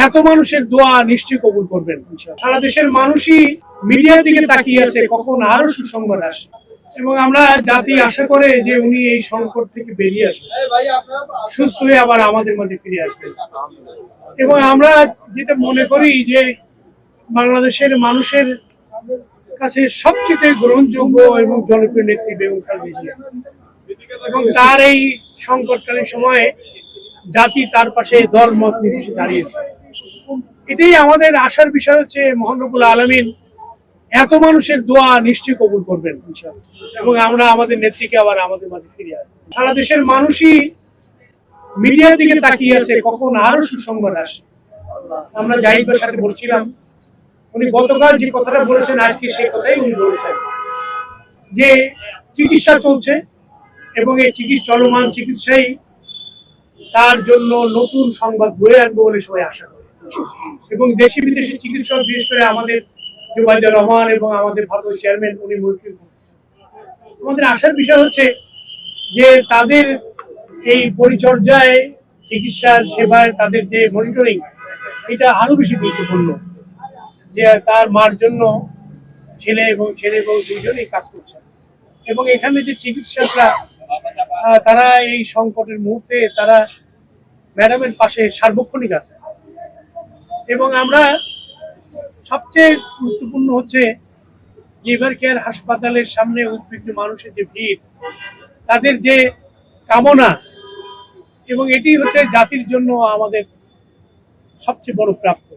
এত মানুষের দোয়া নিশ্চয়ই কবুল করবেন সারা দেশের মানুষই মিডিয়ার দিকে তাকিয়ে আছে, কখন আরও সুসংবাদ আসে। এবং আমরা জাতি আশা করে যে উনি এই সংকট থেকে বেরিয়ে আসবেন সুস্থ হয়ে আবার আমাদের মধ্যে ফিরে আসবেন এবং আমরা যেটা মনে করি যে বাংলাদেশের মানুষের কাছে সবচেয়ে গ্রহণযোগ্য এবং জনপ্রিয় নেত্রী বেগম খালেদা এবং তার এই সংকটকালীন সময়ে জাতি তার পাশে দল মত নির্বিশেষে দাঁড়িয়েছে। এটাই আমাদের আশার বিষয় হচ্ছে মহানবুল আলমিন এত মানুষের দোয়া নিশ্চয়ই কবুল করবেন এবং আমরা আমাদের নেত্রীকে আবার আমাদের মাঝে ফিরে আসব সারা দেশের মানুষই মিডিয়ার দিকে তাকিয়ে আছে, কখন আরও সুসংবাদ আসে আমরা জাহিদের সাথে বলছিলাম, উনি গতকাল যে কথাটা বলেছেন, আজকে সেই কথাই উনি বলেছেন। যে চিকিৎসা চলছে এবং এই চিকিৎসা চলমান চিকিৎসাই তার জন্য নতুন সংবাদ বয়ে আনব বলে সবাই আশা করে। এবং দেশি বিদেশি চিকিৎসক, বিশেষ করে আমাদের জুবাইদুর রহমান এবং আমাদের ভারতের চেয়ারম্যান, উনি করতেছেন আমাদের আশার বিষয় হচ্ছে যে তাদের এই পরিচর্যায়, চিকিৎসার সেবায় তাদের যে মনিটরিং এটা আরও বেশি গুরুত্বপূর্ণ। যে তার মার জন্য ছেলে এবং ছেলে এবং দুইজনেই কাজ করছে এবং এখানে যে চিকিৎসকরা তারা এই সংকটের মুহূর্তে তারা ম্যাডামের পাশে সার্বক্ষণিক আছে। এবং আমরা সবচেয়ে গুরুত্বপূর্ণ হচ্ছে লিভার কেয়ার হাসপাতালের সামনে উদ্বিগ্ন মানুষের যে ভিড়, তাদের যে কামনা, এবং এটি হচ্ছে জাতির জন্য আমাদের সবচেয়ে বড় প্রাপ্য